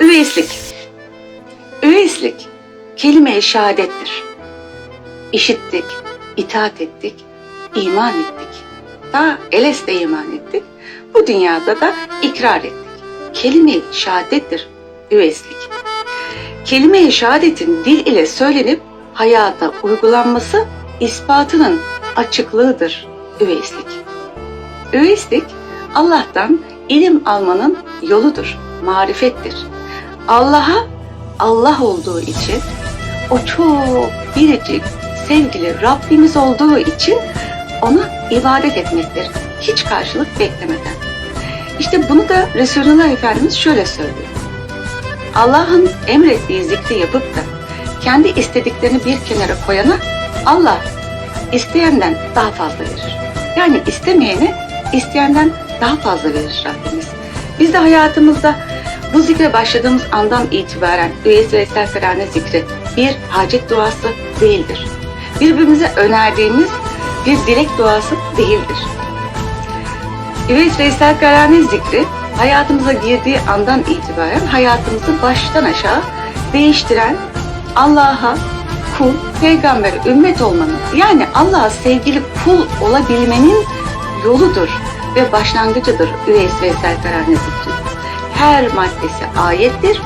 Üveyslik. Üveyslik kelime-i şehadettir. İşittik, itaat ettik, iman ettik. Daha Eles'te iman ettik. Bu dünyada da ikrar ettik. Kelime-i şehadettir üveyslik. Kelime-i şehadetin dil ile söylenip hayata uygulanması ispatının açıklığıdır üveyslik. Üveyslik Allah'tan ilim almanın yoludur, marifettir. Allah'a Allah olduğu için o çok biricik, sevgili Rabbimiz olduğu için ona ibadet etmektir. Hiç karşılık beklemeden. İşte bunu da Resulullah Efendimiz şöyle söylüyor. Allah'ın emrettiği zikri yapıp da kendi istediklerini bir kenara koyana Allah isteyenden daha fazla verir. Yani istemeyene isteyenden daha fazla verir Rabbimiz. Biz de hayatımızda bu zikre başladığımız andan itibaren üyesi ve serserane zikri bir hacet duası değildir. Birbirimize önerdiğimiz bir dilek duası değildir. Üveys Veysel Karane zikri hayatımıza girdiği andan itibaren hayatımızı baştan aşağı değiştiren Allah'a kul, peygambere ümmet olmanın yani Allah'a sevgili kul olabilmenin yoludur ve başlangıcıdır Üveys Veysel Karane zikri. Her maddesi ayettir,